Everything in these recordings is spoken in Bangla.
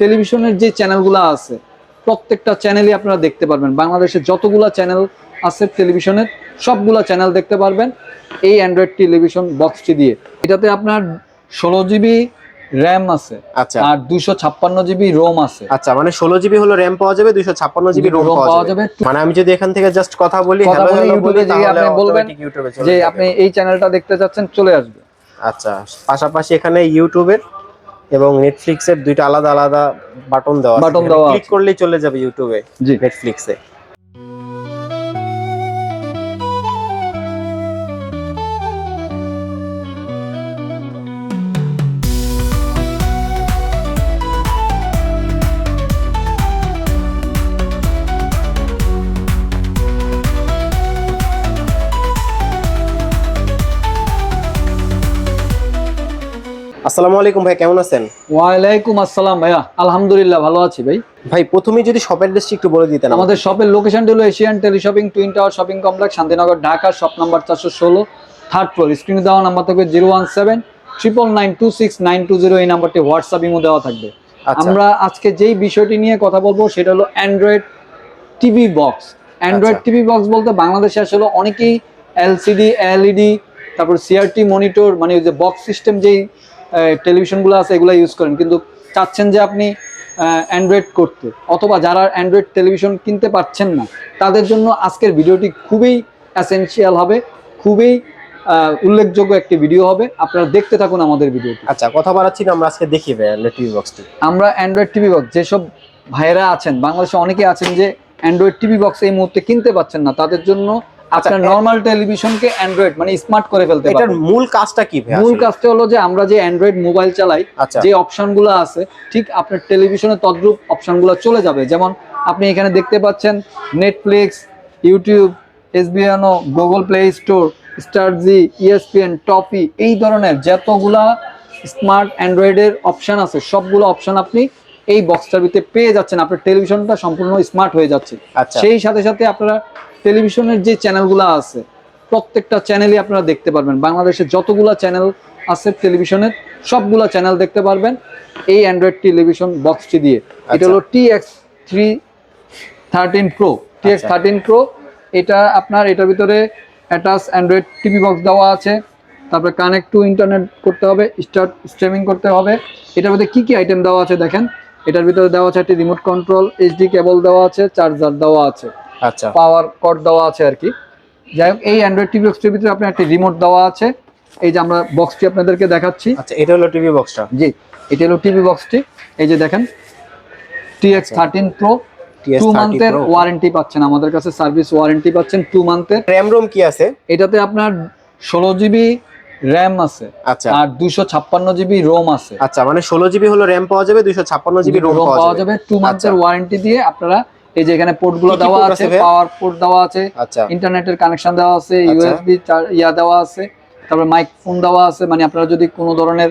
টেলিভিশনের যে চ্যানেলগুলো আছে প্রত্যেকটা চ্যানেলই আপনারা দেখতে পারবেন। বাংলাদেশে যতগুলা চ্যানেল আছে টেলিভিশনের সবগুলা চ্যানেল দেখতে পারবেন এই অ্যান্ড্রয়েড টেলিভিশন বক্সটি দিয়ে। এটাতে আপনার ষোলো জিবি র্যাম আছে আচ্ছা। আর দুশো ছাপ্পান্ন জিবি রোম আছে। আচ্ছা মানে ষোলো জিবি হলো র্যাম পাওয়া যাবে দুইশো ছাপ্পান্ন জিবি রোম পাওয়া যাবে। মানে আমি যদি এখান থেকে জাস্ট কথা বলি আপনি বলবেন যে আপনি এই চ্যানেলটা দেখতে চাচ্ছেন চলে আসবে। আচ্ছা পাশাপাশি এখানে ইউটিউবের এবং নেটফ্লিক্সের দুইটা আলাদা আলাদা বাটন দেওয়া বাটন দেওয়া ক্লিক করলেই চলে যাবে ইউটিউবে জি। নেটফ্লিক্সে আসসালামু আলাইকুম ভাই কেমন আছেন? ওয়ালাইকুম আসসালাম ভাইয়া। আলহামদুলিল্লাহ ভালো আছি ভাই। ভাই প্রথমেই যদি শপের অ্যাড্রেসটি একটু বলে দিতেন আমাদের শপের লোকেশনটি হলো Asian teleshopping twin tower shopping complex Shantinagar Dhaka shop number চারশো ষোলো থার্ড ফ্লোর স্ক্রিনে দেওয়া নাম্বার থাকবে zero one seven triple nine two six nine two zero এই নাম্বারটি হোয়াটসঅ্যাপ ইমো দেওয়া থাকবে। আচ্ছা। আমরা আজকে যেই বিষয়টি নিয়ে কথা বলব সেটা হলো Android TV box Android. TV box বলতে বাংলাদেশে আসলে অনেকেই এলসিডি এলইডি তারপর সিআরটি মনিটর মানে ওই যে বক্স সিস্টেম যেই টেলিভিশনগুলো আছে এগুলো ইউজ করেন। কিন্তু চাচ্ছেন যে আপনি অ্যান্ড্রয়েড করতে। অথবা যারা অ্যান্ড্রয়েড টেলিভিশন কিনতে পারছেন না তাদের জন্য আজকের ভিডিওটি খুবই অ্যাসেনশিয়াল হবে খুবই উল্লেখযোগ্য একটি ভিডিও হবে। আপনারা দেখতে থাকুন আমাদের ভিডিওটি। আচ্ছা কথা বাড়াচ্ছি না আমরা আজকে দেখি ভাই টিভি বক্সটি আমরা অ্যান্ড্রয়েড টিভি বক্স যেসব ভাইয়েরা আছেন বাংলাদেশে অনেকে আছেন যে অ্যান্ড্রয়েড টিভি বক্স এই মুহূর্তে কিনতে পারছেন না তাদের জন্য আপনার এ- নর্মাল টেলিভিশনকে অ্যান্ড্রয়েড মানে স্মার্ট করে ফেলতে এটার মূল কাজটা কি মূল কাজটা হলো যে আমরা যে অ্যান্ড্রয়েড মোবাইল চালাই আচ্ছা। যে অপশনগুলো আছে ঠিক আপনার টেলিভিশনে তদ্রূপ অপশনগুলো চলে যাবে। যেমন আপনি এখানে দেখতে পাচ্ছেন নেটফ্লিক্স ইউটিউব এসবিএনও গুগল প্লে স্টোর স্টারজি ইএসপিএন টপি এই ধরনের যতগুলা স্মার্ট অ্যান্ড্রয়েডের অপশন আছে সবগুলো অপশন আপনি এই বক্সটার ভিতরে পেয়ে যাচ্ছেন। আপনার টেলিভিশনটা সম্পূর্ণ স্মার্ট হয়ে যাচ্ছে। আচ্ছা। সেই সাথে সাথে আপনারা টেলিভিশনের যে চ্যানেলগুলো আছে প্রত্যেকটা চ্যানেলই আপনারা দেখতে পারবেন। বাংলাদেশে যতগুলা চ্যানেল আছে টেলিভিশনের সবগুলা চ্যানেল দেখতে পারবেন এই অ্যান্ড্রয়েড টেলিভিশন বক্সটি দিয়ে। এটা আচ্ছা। হলো T X three thirteen pro T X. Thirteen pro এটা আপনার এটার ভিতরে অ্যাটাচ অ্যান্ড্রয়েড টিভি বক্স দেওয়া আছে। তারপরে কানেক্ট টু ইন্টারনেট করতে হবে স্টার্ট স্ট্রিমিং করতে হবে। এটার ভিতরে কি কি আইটেম দেওয়া আছে দেখেন? এটার ভিতরে দেওয়া আছে একটি রিমোট কন্ট্রোল এইচডি কেবল দেওয়া আছে চার্জার দেওয়া আছে। আচ্ছা। পাওয়ার কট দেওয়া আছে আর কি। যাই হোক এই অ্যান্ড্রয়েড টিভি বক্সটির ভিতরে আপনার একটি রিমোট দেওয়া আছে। এই যে আমরা বক্সটি আপনাদেরকে দেখাচ্ছি। আচ্ছা এটা হলো টিভি বক্সটা জি এটা হলো টিভি বক্সটি এই যে দেখেন T X thirteen pro two মান্থের। Warranty পাচ্ছেন। আমাদের কাছে সার্ভিস ওয়ারেন্টি পাচ্ছেন টু মান্থের র্যাম রোম কি আছে? এটাতে আপনার ষোলো জিবি র্যাম আছে আচ্ছা। আর দুশো ছাপ্পান্ন জিবি রোম আছে। আচ্ছা মানে ষোলো জিবি হলো র্যাম পাওয়া যাবে দুইশো ছাপ্পান্ন জিবি রোম পাওয়া যাবে। টু মান্থের। ওয়ারেন্টি দিয়ে আপনারা এই যে এখানে পোর্টগুলো কি কি দেওয়া আছে পাওয়ার পোর্ট দেওয়া আছে আচ্ছা। ইন্টারনেটের কানেকশন দেওয়া আছে আচ্ছা। ইউএসবি ইয়া দেওয়া আছে তারপরে মাইক ফোন দেওয়া আছে মানে আপনারা যদি কোনো ধরনের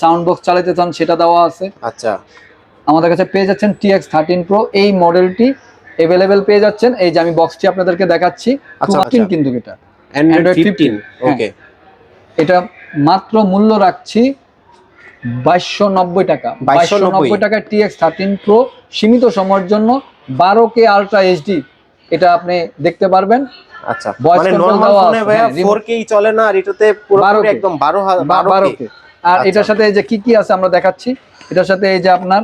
সাউন্ড বক্স চালাতে চান সেটা দেওয়া আছে। আচ্ছা। আমাদের কাছে পেয়ে যাচ্ছেন টি এক্স থার্টিন প্রো এই মডেলটি অ্যাভেলেবেল পেয়ে যাচ্ছেন। এই যে আমি বক্সটি আপনাদেরকে দেখাচ্ছি আচ্ছা, আচ্ছা। কিন্তু এটা। অ্যান্ড্রয়েড Android ফিফটিন 15 ওকে এটা মাত্র মূল্য রাখছি বাইশশো নব্বই টাকা। বাইশশো নব্বই। টাকায় টি এক্স থার্টিন প্রো সীমিত সময়ের জন্য বারো কে আলট্রা এইচডি এটা আপনি দেখতে পারবেন। আচ্ছা মানে নরমাল ফোনে ভাইয়া হ্যাঁ, 4K চলে না আর এটাতে পুরো একদম 12 বা- 12 বারো কে কে আর আচ্ছা। এটার সাথে এই যে কি কি আছে আমরা দেখাচ্ছি? এটার সাথে এই যে আপনার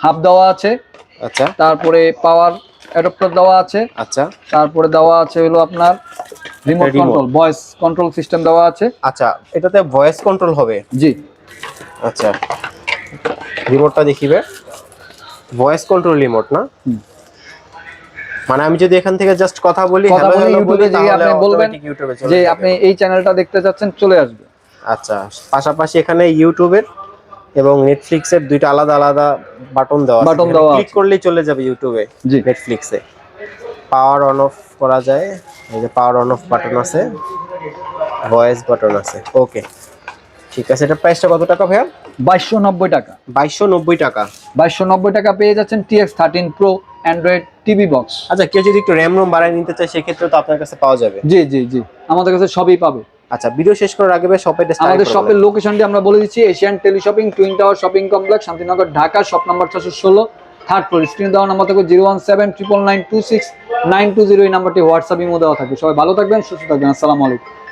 হাফ দেওয়া আছে আচ্ছা। তারপরে পাওয়ার অ্যাডাপ্টার দেওয়া আছে আচ্ছা। তারপরে দেওয়া আছে হলো আপনার remote control voice control system দেওয়া আছে। আচ্ছা এটাতে ভয়েস কন্ট্রোল হবে। জি। আচ্ছা। রিমোটটা দেখিবে। ভয়েস কন্ট্রোল রিমোট না? মানে আমি যদি এখান থেকে জাস্ট কথা বলি তাহলে আপনি বলবেন যে আপনি এই চ্যানেলটা দেখতে চাচ্ছেন চলে আসবে। আচ্ছা পাশাপাশি এখানে ইউটিউবের এবং নেটফ্লিক্সের দুইটা আলাদা আলাদা বাটন দেওয়া Button দেওয়া ক্লিক করলেই চলে যাবে ইউটিউবে জি। নেটফ্লিক্সে পাওয়ার অন অফ করা যায়। এই যে পাওয়ার অন অফ বাটন আছে ভয়েস বাটন আছে। ওকে ঠিক আছে এটা প্রাইসটা কত টাকা ভাইয়া? বাইশশো নব্বই টাকা। বাইশশো নব্বই টাকা। বাইশশো নব্বই টাকা পেয়ে যাচ্ছেন T X thirteen pro Android TV box. আচ্ছা কেউ যদি একটু র্যাম রোম বাড়ায় নিতে চায় সেক্ষেত্রে তো আপনার কাছে পাওয়া যাবে। জি জি জি আমাদের কাছে সবই পাবে। আচ্ছা ভিডিও শেষ করার আগে শপের আমাদের শপের লোকেশনটি আমরা বলে দিচ্ছি Asian teleshopping twin tower shopping complex Shantinagar Dhaka shop number ছশো ষোলো থার্ড ফ্লোর স্ক্রিন দেওয়া নাম্বার থেকে zero one seven triple nine two six nine two zero এই নাম্বারটি হোয়াটসঅ্যাপ ইমো দেওয়া থাকবে সবাই ভালো থাকবেন সুস্থ থাকবেন আসসালামু আলাইকুম।